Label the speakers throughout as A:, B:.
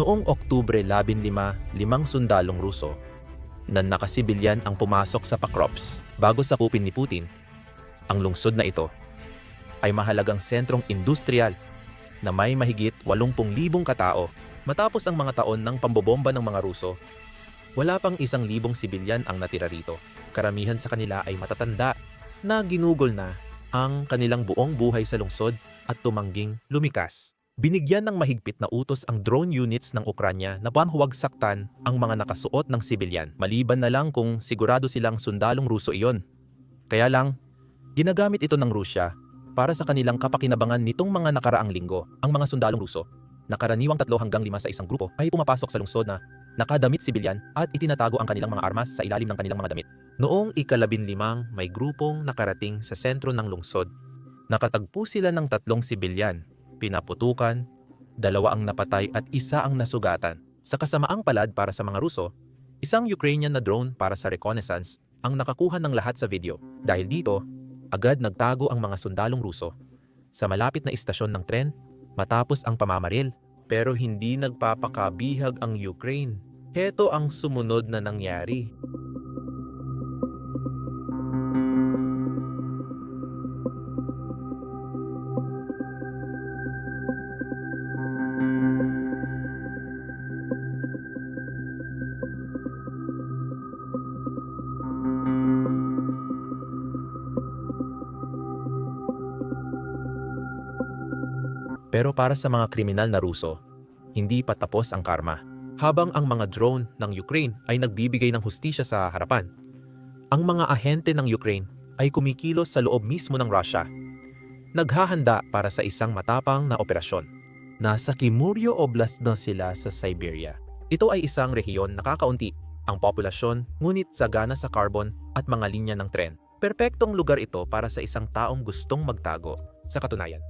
A: Noong Oktubre 15, limang sundalong Ruso na nakasibilyan ang pumasok sa Pakrops bago sakupin ni Putin. Ang lungsod na ito ay mahalagang sentrong industrial na may mahigit 80,000 katao matapos ang mga taon ng pambobomba ng mga Ruso. Wala pang isang libong sibilyan ang natira rito. Karamihan sa kanila ay matatanda na ginugol na ang kanilang buong buhay sa lungsod at tumangging lumikas. Binigyan ng mahigpit na utos ang drone units ng Ukranya na huwag saktan ang mga nakasuot ng sibilyan, maliban na lang kung sigurado silang sundalong Ruso iyon. Kaya lang, ginagamit ito ng Rusya para sa kanilang kapakinabangan nitong mga nakaraang linggo. Ang mga sundalong Ruso, na karaniwang tatlo hanggang lima sa isang grupo, ay pumapasok sa lungsod na nakadamit sibilyan at itinatago ang kanilang mga armas sa ilalim ng kanilang mga damit. Noong ikalabinlimang may grupong nakarating sa sentro ng lungsod. Nakatagpo sila ng tatlong sibilyan, pinaputukan, dalawa ang napatay at isa ang nasugatan. Sa kasamaang palad para sa mga Ruso, isang Ukrainian na drone para sa reconnaissance ang nakakuha ng lahat sa video. Dahil dito, agad nagtago ang mga sundalong Ruso sa malapit na istasyon ng tren matapos ang pamamaril. Pero hindi nagpapakabihag ang Ukraine. Heto ang sumunod na nangyari. Pero para sa mga kriminal na Ruso, hindi pa tapos ang karma. Habang ang mga drone ng Ukraine ay nagbibigay ng hustisya sa harapan, ang mga ahente ng Ukraine ay kumikilos sa loob mismo ng Russia. Naghahanda para sa isang matapang na operasyon. Nasa Kimuryo Oblast na sila sa Siberia. Ito ay isang rehiyon na kakaunti ang populasyon ngunit sagana sa carbon at mga linya ng tren. Perpektong lugar ito para sa isang taong gustong magtago. Sa katunayan,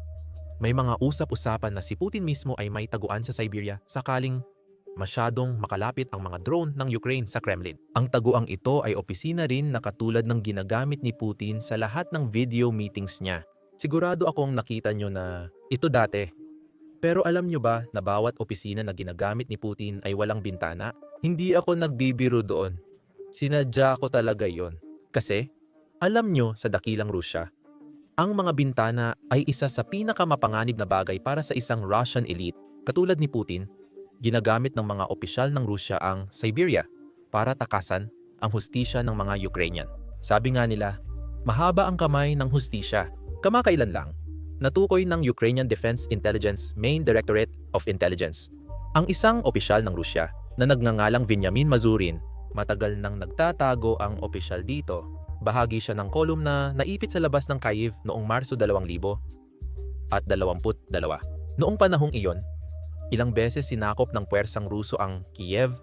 A: may mga usap-usapan na si Putin mismo ay may taguan sa Siberia sakaling masyadong makalapit ang mga drone ng Ukraine sa Kremlin. Ang taguang ito ay opisina rin na katulad ng ginagamit ni Putin sa lahat ng video meetings niya. Sigurado akong nakita nyo na ito dati. Pero alam nyo ba na bawat opisina na ginagamit ni Putin ay walang bintana? Hindi ako nagbibiro doon. Sinadya ko talaga yon. Kasi, alam nyo sa dakilang Rusya, ang mga bintana ay isa sa pinakamapanganib na bagay para sa isang Russian elite. Katulad ni Putin, ginagamit ng mga opisyal ng Rusya ang Siberia para takasan ang hustisya ng mga Ukrainian. Sabi nga nila, mahaba ang kamay ng hustisya. Kamakailan lang, natukoy ng Ukrainian Defense Intelligence Main Directorate of Intelligence. Ang isang opisyal ng Rusya na nagngangalang Vyamin Mazurin, matagal nang nagtatago ang opisyal dito. Bahagi siya ng kolumn na naipit sa labas ng Kyiv noong Marso 2000 at 22. Noong panahong iyon, ilang beses sinakop ng puwersang Ruso ang Kiev,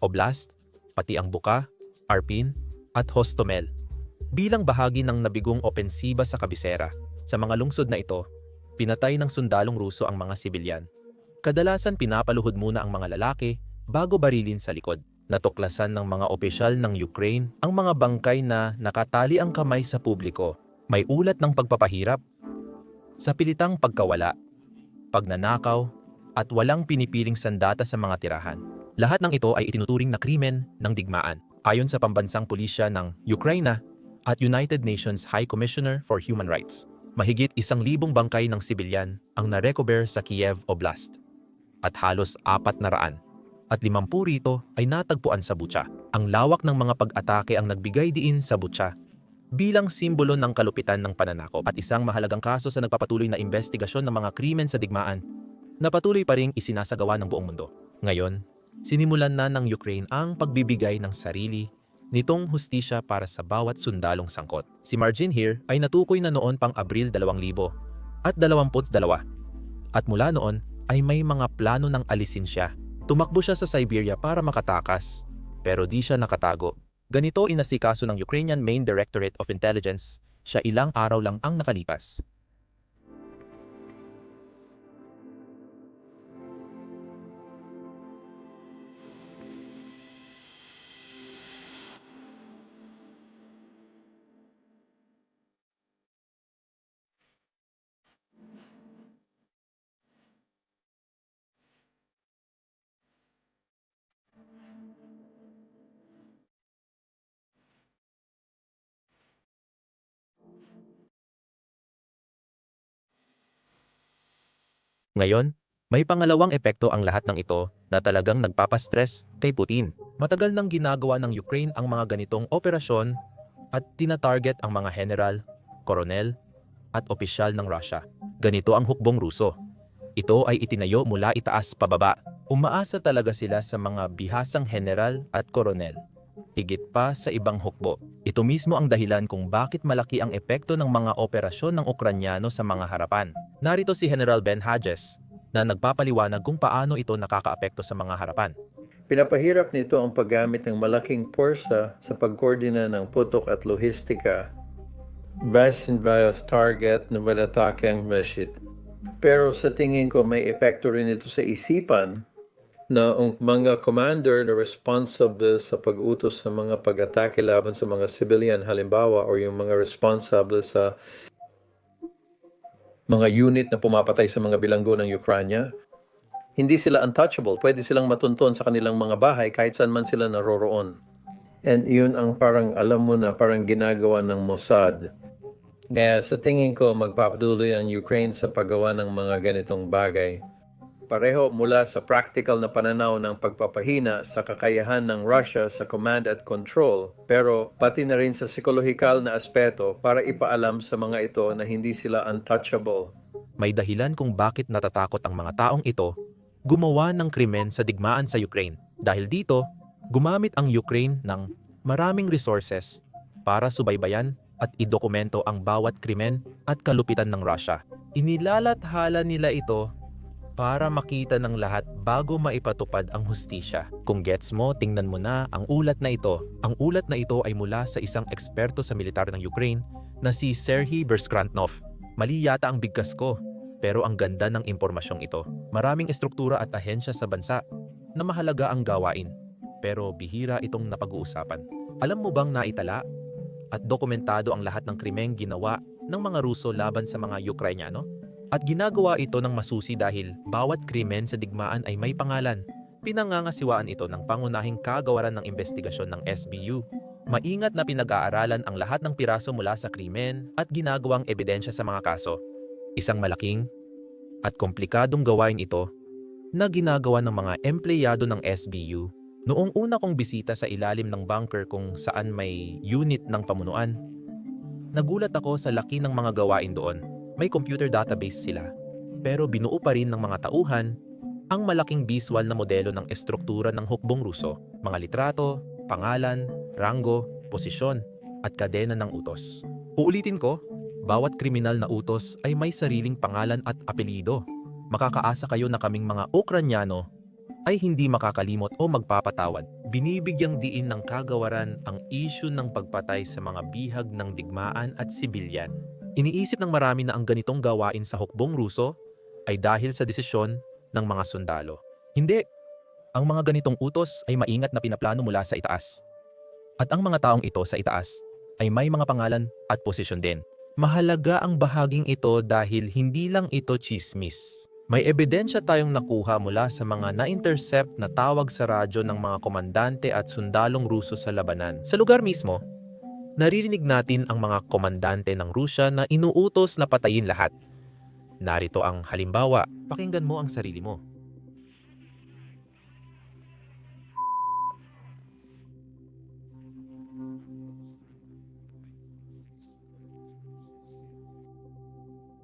A: Oblast, pati ang Buka, Arpin, at Hostomel bilang bahagi ng nabigong opensiba sa kabisera. Sa mga lungsod na ito, pinatay ng sundalong Ruso ang mga sibilyan. Kadalasan pinapaluhod muna ang mga lalaki bago barilin sa likod. Natuklasan ng mga opisyal ng Ukraine ang mga bangkay na nakatali ang kamay sa publiko. May ulat ng pagpapahirap, sa pilitang pagkawala, pagnanakaw, at walang pinipiling sandata sa mga tirahan. Lahat ng ito ay itinuturing na krimen ng digmaan ayon sa pambansang pulisya ng Ukraine at United Nations High Commissioner for Human Rights. Mahigit isang libong bangkay ng sibilyan ang narecover sa Kiev Oblast at halos apat na raan at limampu rito ay natagpuan sa Bucha. Ang lawak ng mga pag-atake ang nagbigay diin sa Bucha bilang simbolo ng kalupitan ng pananakop at isang mahalagang kaso sa nagpapatuloy na investigasyon ng mga krimen sa digmaan na patuloy pa ring isinasagawa ng buong mundo. Ngayon, sinimulan na ng Ukraine ang pagbibigay ng sarili nitong hustisya para sa bawat sundalong sangkot. Si Margin here ay natukoy na noon pang Abril 2000 at 22 at mula noon ay may mga plano ng alisin siya. Tumakbo siya sa Siberia para makatakas pero di siya nakatago. Ganito inasikaso ng Ukrainian Main Directorate of Intelligence siya ilang araw lang ang nakalipas. Ngayon, may pangalawang epekto ang lahat ng ito na talagang nagpapastress kay Putin. Matagal nang ginagawa ng Ukraine ang mga ganitong operasyon at tinatarget ang mga general, koronel, at opisyal ng Russia. Ganito ang hukbong Ruso. Ito ay itinayo mula itaas pababa. Umaasa talaga sila sa mga bihasang general at koronel. Higit pa sa ibang hukbo. Ito mismo ang dahilan kung bakit malaki ang epekto ng mga operasyon ng Ukranyano sa mga harapan. Narito si General Ben Hodges na nagpapaliwanag kung paano ito nakakaapekto sa mga harapan.
B: Pinapahirap nito ang paggamit ng malaking porsa sa pagkoordina ng putok at lohistika based in bios target na malatake ang meshit. Pero sa tingin ko may epekto rin ito sa isipan na ang mga commander na responsible sa pag-utos sa mga pag-atake laban sa mga civilian halimbawa or yung mga responsible sa mga unit na pumapatay sa mga bilanggo ng Ukraine hindi sila untouchable. Pwede silang matunton sa kanilang mga bahay kahit saan man sila naroroon. And yun ang parang alam mo na parang ginagawa ng Mossad. Kaya sa tingin ko magpapatuloy ang Ukraine sa paggawa ng mga ganitong bagay. Pareho mula sa practical na pananaw ng pagpapahina sa kakayahan ng Russia sa command at control, pero pati na rin sa psikolohikal na aspeto para ipaalam sa mga ito na hindi sila untouchable.
A: May dahilan kung bakit natatakot ang mga taong ito gumawa ng krimen sa digmaan sa Ukraine. Dahil dito, gumamit ang Ukraine ng maraming resources para subaybayan at idokumento ang bawat krimen at kalupitan ng Russia. Inilalathala nila ito para makita ng lahat bago maipatupad ang hustisya. Kung gets mo, tingnan mo na ang ulat na ito. Ang ulat na ito ay mula sa isang eksperto sa militar ng Ukraine na si Serhiy Berskrantnov. Mali yata ang bigkas ko, pero ang ganda ng impormasyong ito. Maraming estruktura at ahensya sa bansa na mahalaga ang gawain, pero bihira itong napag-uusapan. Alam mo bang naitala at dokumentado ang lahat ng krimeng ginawa ng mga Ruso laban sa mga Ukrainyano? At ginagawa ito ng masusi dahil bawat krimen sa digmaan ay may pangalan. Pinangangasiwaan ito ng pangunahing kagawaran ng investigasyon ng SBU. Maingat na pinag-aaralan ang lahat ng piraso mula sa krimen at ginagawang ebidensya sa mga kaso. Isang malaking at komplikadong gawain ito na ginagawa ng mga empleyado ng SBU. Noong una kong bisita sa ilalim ng bunker kung saan may unit ng pamunuan, nagulat ako sa laki ng mga gawain doon. May computer database sila, pero binuo pa rin ng mga tauhan ang malaking visual na modelo ng estruktura ng hukbong Ruso, mga litrato, pangalan, ranggo, posisyon, at kadena ng utos. Uulitin ko, bawat kriminal na utos ay may sariling pangalan at apelido. Makakaasa kayo na kaming mga Ukranyano ay hindi makakalimot o magpapatawad. Binibigyang diin ng kagawaran ang isyu ng pagpatay sa mga bihag ng digmaan at sibilyan. Iniisip ng marami na ang ganitong gawain sa hukbong Ruso ay dahil sa desisyon ng mga sundalo. Hindi. Ang mga ganitong utos ay maingat na pinaplano mula sa itaas. At ang mga taong ito sa itaas ay may mga pangalan at posisyon din. Mahalaga ang bahaging ito dahil hindi lang ito chismis. May ebidensya tayong nakuha mula sa mga na-intercept na tawag sa radyo ng mga komandante at sundalong Ruso sa labanan. Sa lugar mismo, naririnig natin ang mga komandante ng Rusya na inuutos na patayin lahat. Narito ang halimbawa, pakinggan mo ang sarili mo.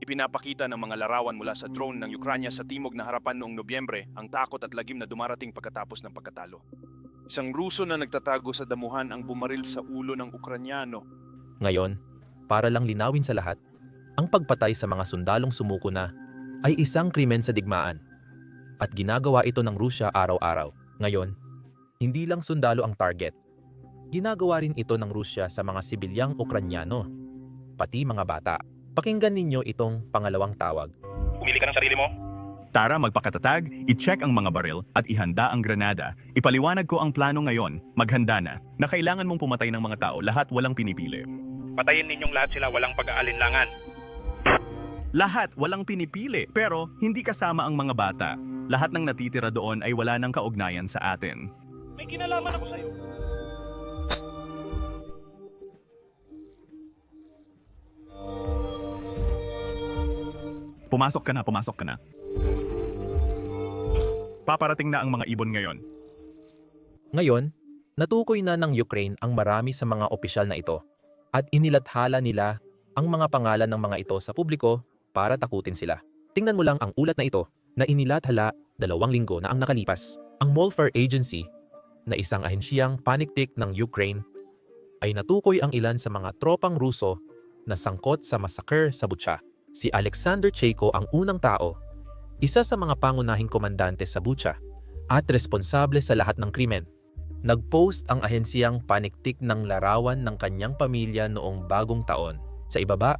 C: Ipinapakita ng mga larawan mula sa drone ng Ukranya sa timog na harapan noong Nobyembre ang takot at lagim na dumarating pagkatapos ng pagkatalo. Isang Ruso na nagtatago sa damuhan ang bumaril sa ulo ng Ukranyano.
A: Ngayon, para lang linawin sa lahat, ang pagpatay sa mga sundalong sumuko na ay isang krimen sa digmaan at ginagawa ito ng Rusya araw-araw. Ngayon, hindi lang sundalo ang target. Ginagawa rin ito ng Rusya sa mga sibilyang Ukranyano, pati mga bata. Pakinggan ninyo itong pangalawang tawag.
C: Pumili ka ng sarili mo?
D: Tara magpakatatag, i-check ang mga baril at ihanda ang granada. Ipaliwanag ko ang plano ngayon, maghanda na, na kailangan mong pumatay ng mga tao lahat walang pinipili.
C: Patayin ninyong lahat sila walang pag-aalinlangan.
D: Lahat walang pinipili, pero hindi kasama ang mga bata. Lahat ng natitira doon ay wala ng kaugnayan sa atin.
C: May kinalaman ako sa'yo.
D: Pumasok ka na, pumasok ka na. Paparating na ang mga ibon ngayon.
A: Ngayon, natukoy na ng Ukraine ang marami sa mga opisyal na ito at inilathala nila ang mga pangalan ng mga ito sa publiko para takutin sila. Tingnan mo lang ang ulat na ito na inilathala dalawang linggo na ang nakalipas. Ang Molfer Agency, na isang ahensyang paniktik ng Ukraine, ay natukoy ang ilan sa mga tropang Ruso na sangkot sa massacre sa Bucha. Si Alexander Cheiko ang unang tao, isa sa mga pangunahing komandante sa Bucha at responsable sa lahat ng krimen. Nag-post ang ahensiyang paniktik ng larawan ng kanyang pamilya noong bagong taon. Sa ibaba,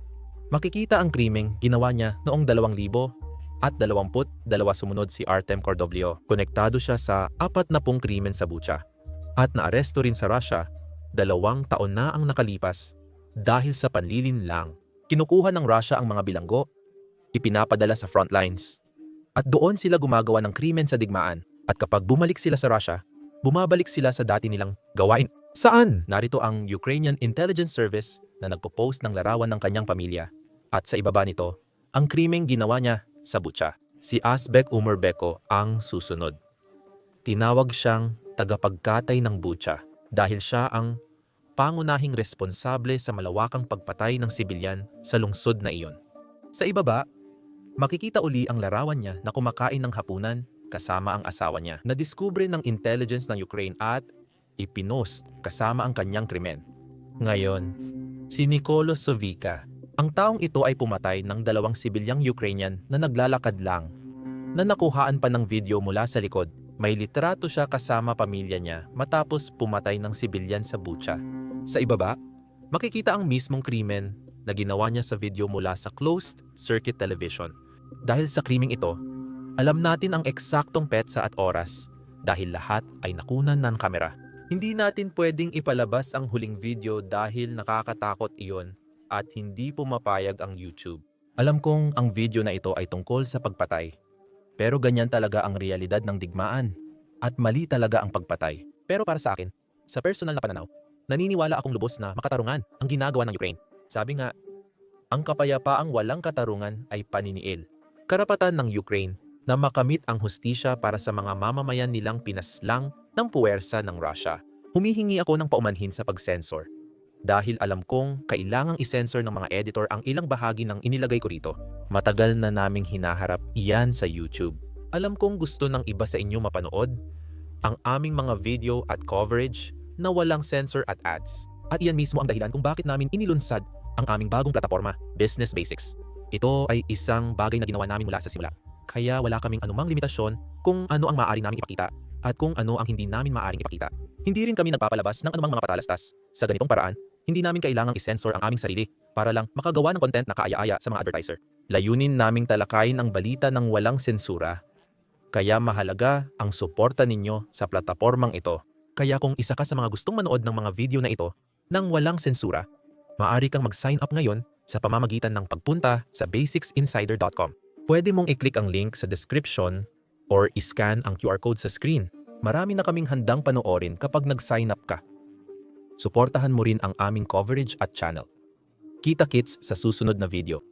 A: makikita ang krimeng ginawa niya noong 2000 at 22 sumunod si Artem Kordoblio. Konektado siya sa 40 krimen sa Bucha. At naaresto rin sa Russia, dalawang taon na ang nakalipas dahil sa panlilin lang. Kinukuha ng Russia ang mga bilanggo, ipinapadala sa front lines. At doon sila gumagawa ng krimen sa digmaan. At kapag bumalik sila sa Russia, bumabalik sila sa dati nilang gawain. Saan? Narito ang Ukrainian Intelligence Service na nagpo-post ng larawan ng kanyang pamilya. At sa ibaba nito, ang krimeng ginawa niya sa Bucha. Si Asbek Umerbeko ang susunod. Tinawag siyang tagapagkatay ng Bucha dahil siya ang pangunahing responsable sa malawakang pagpatay ng sibilyan sa lungsod na iyon. Sa ibaba, makikita uli ang larawan niya na kumakain ng hapunan kasama ang asawa niya. Nadiskubre ng intelligence ng Ukraine at ipinost kasama ang kanyang krimen. Ngayon, si Nikolo Sovica. Ang taong ito ay pumatay ng dalawang sibilyang Ukrainian na naglalakad lang. Na nakuhaan pa ng video mula sa likod. May litrato siya kasama pamilya niya matapos pumatay ng sibilyan sa Bucha. Sa ibaba, makikita ang mismong krimen na ginawa niya sa video mula sa closed circuit television. Dahil sa krimeng ito, alam natin ang eksaktong petsa at oras dahil lahat ay nakunan ng kamera. Hindi natin pwedeng ipalabas ang huling video dahil nakakatakot iyon at hindi pumapayag ang YouTube. Alam kong ang video na ito ay tungkol sa pagpatay. Pero ganyan talaga ang realidad ng digmaan at mali talaga ang pagpatay. Pero para sa akin, sa personal na pananaw, naniniwala akong lubos na makatarungan ang ginagawa ng Ukraine. Sabi nga, ang kapayapaang walang katarungan ay paniniil. Karapatan ng Ukraine na makamit ang hustisya para sa mga mamamayan nilang pinaslang ng puwersa ng Russia. Humihingi ako ng paumanhin sa pag-censor dahil alam kong kailangang isensor ng mga editor ang ilang bahagi ng inilagay ko rito. Matagal na naming hinaharap iyan sa YouTube. Alam kong gusto ng iba sa inyo mapanood ang aming mga video at coverage na walang censor at ads. At iyan mismo ang dahilan kung bakit namin inilunsad ang aming bagong plataforma, Business Basics. Ito ay isang bagay na ginawa namin mula sa simula. Kaya wala kaming anumang limitasyon kung ano ang maaari namin ipakita at kung ano ang hindi namin maaaring ipakita. Hindi rin kami nagpapalabas ng anumang mga patalastas. Sa ganitong paraan, hindi namin kailangang isensor ang aming sarili para lang makagawa ng content na kaaya-aya sa mga advertiser. Layunin naming talakayin ang balita ng walang sensura. Kaya mahalaga ang suporta ninyo sa platapormang ito. Kaya kung isa ka sa mga gustong manood ng mga video na ito nang walang sensura, maaari kang mag-sign up ngayon sa pamamagitan ng pagpunta sa basicsinsider.com. Pwede mong i-click ang link sa description or iscan ang QR code sa screen. Marami na kaming handang panoorin kapag nag-sign up ka. Suportahan mo rin ang aming coverage at channel. Kita-kits sa susunod na video.